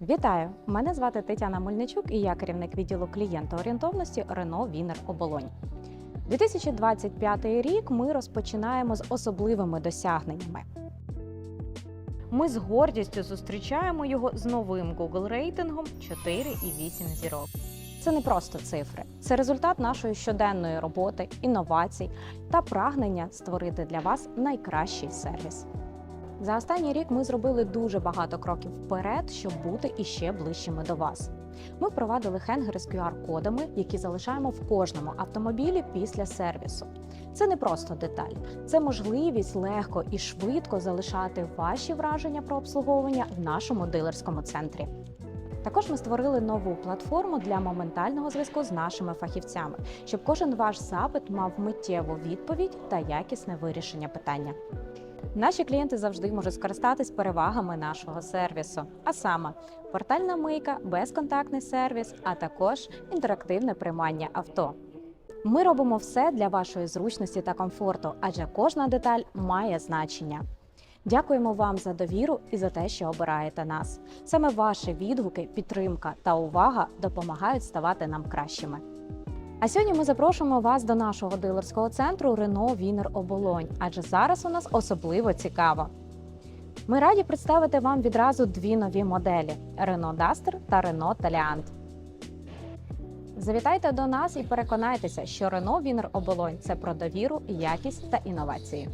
Вітаю! Мене звати Тетяна Мельничук і я керівник відділу клієнтоорієнтовності Renault Вінер Оболонь. 2025 рік ми розпочинаємо з особливими досягненнями. Ми з гордістю зустрічаємо його з новим Google рейтингом 4,8 зірок. Це не просто цифри, це результат нашої щоденної роботи, інновацій та прагнення створити для вас найкращий сервіс. За останній рік ми зробили дуже багато кроків вперед, щоб бути іще ближчими до вас. Ми впровадили хенгери з QR-кодами, які залишаємо в кожному автомобілі після сервісу. Це не просто деталь, це можливість легко і швидко залишати ваші враження про обслуговування в нашому дилерському центрі. Також ми створили нову платформу для моментального зв'язку з нашими фахівцями, щоб кожен ваш запит мав миттєву відповідь та якісне вирішення питання. Наші клієнти завжди можуть скористатись перевагами нашого сервісу, а саме портальна мийка, безконтактний сервіс, а також інтерактивне приймання авто. Ми робимо все для вашої зручності та комфорту, адже кожна деталь має значення. Дякуємо вам за довіру і за те, що обираєте нас. Саме ваші відгуки, підтримка та увага допомагають ставати нам кращими. А сьогодні ми запрошуємо вас до нашого дилерського центру Renault Вінер Оболонь, адже зараз у нас особливо цікаво. Ми раді представити вам відразу дві нові моделі: Renault Duster та Renault Taliant. Завітайте до нас і переконайтеся, що Renault Вінер Оболонь це про довіру, якість та інновації.